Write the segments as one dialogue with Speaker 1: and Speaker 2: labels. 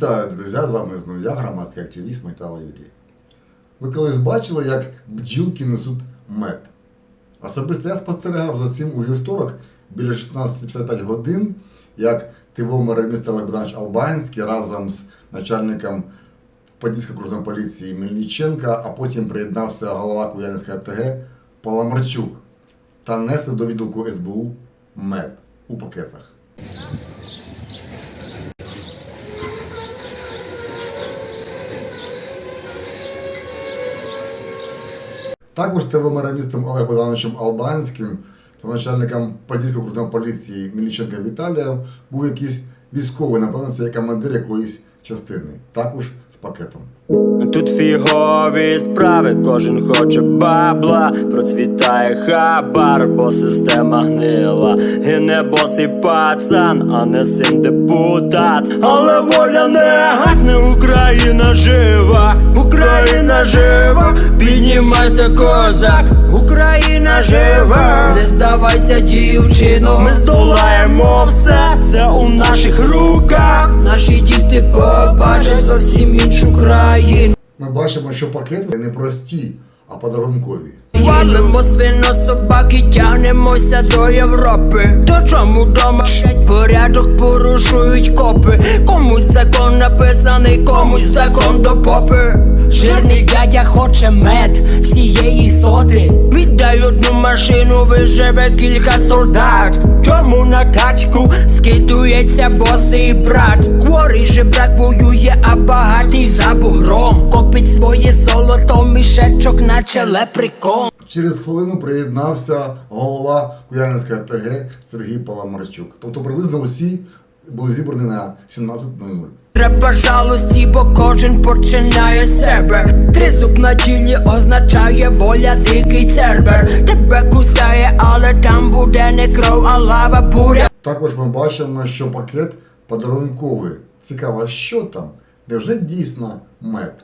Speaker 1: Вітаю, друзі! З вами знову я, громадський активіст Майтала Юрій. Ви колись бачили, як бджілки несуть мед? Особисто я спостерігав за цим у вівторок біля 16.55 годин, як тивомер міста Олег Албанський разом з начальником Подільської окружної поліції Мельниченка, а потім приєднався голова Куяльницької АТГ Паламарчук та несли до відділку СБУ мед у пакетах. Також ТВ-мерамістом Олег Богдановичем Албанським та начальником Подільської окружної поліції Міліченка Віталія був якийсь військовий, напевно, це командир якоїсь частини, також з пакетом.
Speaker 2: Тут фігові справи, кожен хоче бабла, процвітає хабар, бо система гнила. Гине босий пацан, а не син депутат. Але воля не гасне, Україна жива, Україна жива, піднімайся, козак, Україна жива, не здавайся, дівчино, ми здолаємо все, це у наших руках. Наші діти побачать зовсім іншу країну.
Speaker 1: Ми бачимо, що пакети не прості, а подарункові.
Speaker 2: Валимо свино собаки, тягнемося до Європи. То чому дома порядок порушують копи? Комусь закон написаний, комусь закон до попи. Жирний дядя хоче мед всієї соти. Віддай одну машину, виживе кілька солдат. Чому на тачку скидується босий брат? Хворий же воює, а багатий за бугром. Копить своє золото, мішечок, наче лепрекон.
Speaker 1: Через хвилину приєднався голова Куяльницької АТГ Сергій Паламарчук. Тобто приблизно усі були зібрані на 17.00.
Speaker 2: Треба жалості, бо кожен починає з себе. Тризуб на тілі означає воля, дикий цербер. Тебе кусає, але там буде не кров, а лава буря.
Speaker 1: Також ми бачимо, що пакет подарунковий. Цікаво, що там? Невже дійсно мед?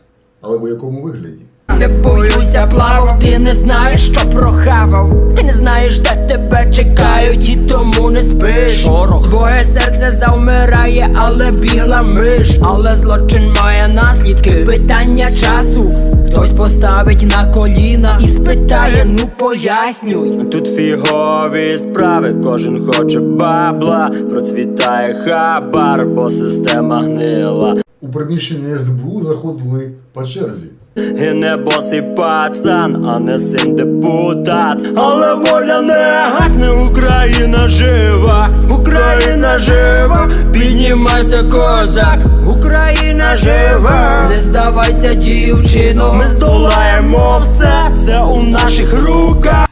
Speaker 1: Але в якому вигляді?
Speaker 2: Не боюся плавав, ти не знаєш, що прохавав. Ти не знаєш, де тебе чекають, і тому не спиш. Твоє серце завмирає, але бігла миш. Але злочин має наслідки. Питання часу. Хтось поставить на коліна і спитає, ну пояснюй. Тут фігові справи, кожен хоче бабла, процвітає хабар, бо система гнила.
Speaker 1: У приміщення СБУ заходили по черзі.
Speaker 2: Гине босий пацан, а не син депутат. Але воля не гасне, Україна жива, Україна жива, піднімайся, козак, Україна жива, не здавайся, дівчино, ми здолаємо все, це у наших руках.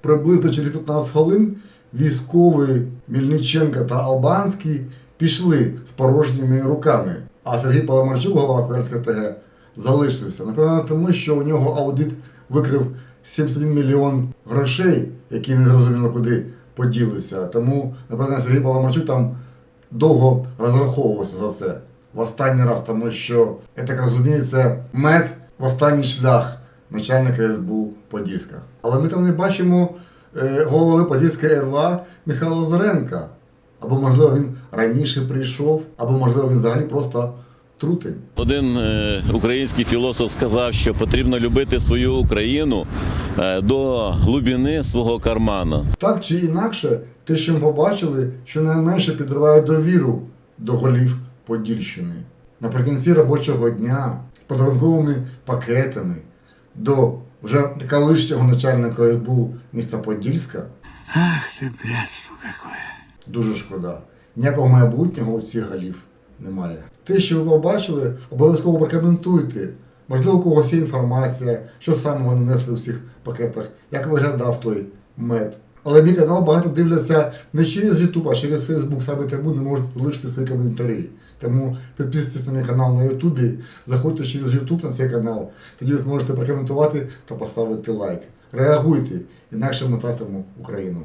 Speaker 1: Приблизно через 15 хвилин військовий Мільниченка та Албанський пішли з порожніми руками. А Сергій Паламарчук, голова Куяльської ТГ, залишився. Напевно, тому що у нього аудит викрив 71 мільйон грошей, які не зрозуміло куди поділися. Тому, напевно, Сергій Паламарчук там довго розраховувався за це. В останній раз, тому що, я так розумію, це мед в останній шлях начальника СБУ Подільська. Але ми там не бачимо е, голови Подільської РВА Михайла Лазаренка. Або, можливо, він раніше прийшов, або, можливо, він взагалі просто трутень.
Speaker 3: Один е, український філософ сказав, що потрібно любити свою Україну е, до глибини свого кармана.
Speaker 1: Так чи інакше, те, що ми побачили, щонайменше підриває довіру до голів Подільщини. Наприкінці робочого дня з подарунковими пакетами до вже колишнього начальника СБУ міста Подільська. Ах ти блядство какое. Дуже шкода. Ніякого майбутнього у цих голів немає. Те, що ви побачили, обов'язково прокоментуйте. Можливо, у когось є інформація, що саме вони несли у цих пакетах, як виглядав той мед. Але мій канал багато дивляться не через YouTube, а через Facebook, саме тому не можуть залишити свої коментарі. Тому підписуйтесь на мій канал на YouTube, заходьте через YouTube на цей канал. Тоді ви зможете прокоментувати та поставити лайк. Реагуйте, інакше ми втратимо Україну.